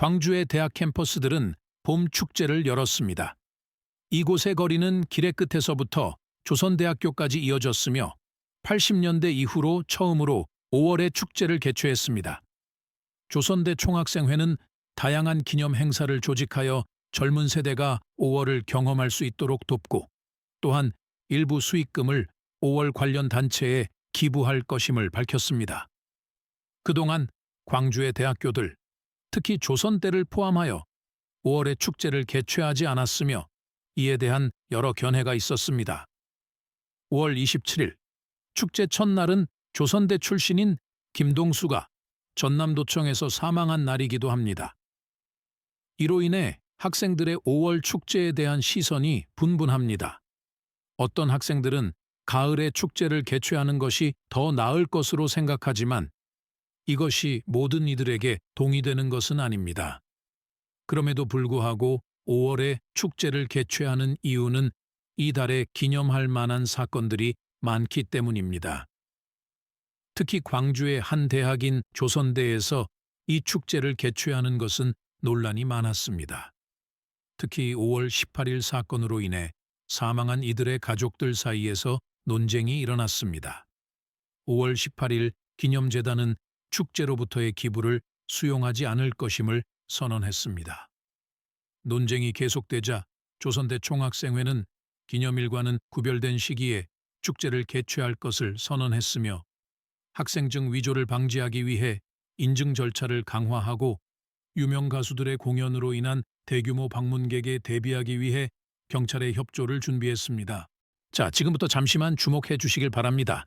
광주의 대학 캠퍼스들은 봄 축제를 열었습니다. 이곳의 거리는 길의 끝에서부터 조선대학교까지 이어졌으며 80년대 이후로 처음으로 5월에 축제를 개최했습니다. 조선대 총학생회는 다양한 기념 행사를 조직하여 젊은 세대가 5월을 경험할 수 있도록 돕고 또한 일부 수익금을 5월 관련 단체에 기부할 것임을 밝혔습니다. 그동안 광주의 대학교들, 특히 조선대를 포함하여 5월에 축제를 개최하지 않았으며 이에 대한 여러 견해가 있었습니다. 5월 27일 축제 첫날은 조선대 출신인 김동수가 전남도청에서 사망한 날이기도 합니다. 이로 인해 학생들의 5월 축제에 대한 시선이 분분합니다. 어떤 학생들은 가을에 축제를 개최하는 것이 더 나을 것으로 생각하지만 이것이 모든 이들에게 동의되는 것은 아닙니다. 그럼에도 불구하고 5월에 축제를 개최하는 이유는 이달에 기념할 만한 사건들이 많기 때문입니다. 특히 광주의 한 대학인 조선대에서 이 축제를 개최하는 것은 논란이 많았습니다. 특히 5월 18일 사건으로 인해 사망한 이들의 가족들 사이에서 논쟁이 일어났습니다. 5월 18일 기념재단은 축제로부터의 기부를 수용하지 않을 것임을 선언했습니다. 논쟁이 계속되자 조선대 총학생회는 기념일과는 구별된 시기에 축제를 개최할 것을 선언했으며 학생증 위조를 방지하기 위해 인증 절차를 강화하고 유명 가수들의 공연으로 인한 대규모 방문객에 대비하기 위해 경찰의 협조를 준비했습니다. 자, 지금부터 잠시만 주목해 주시길 바랍니다.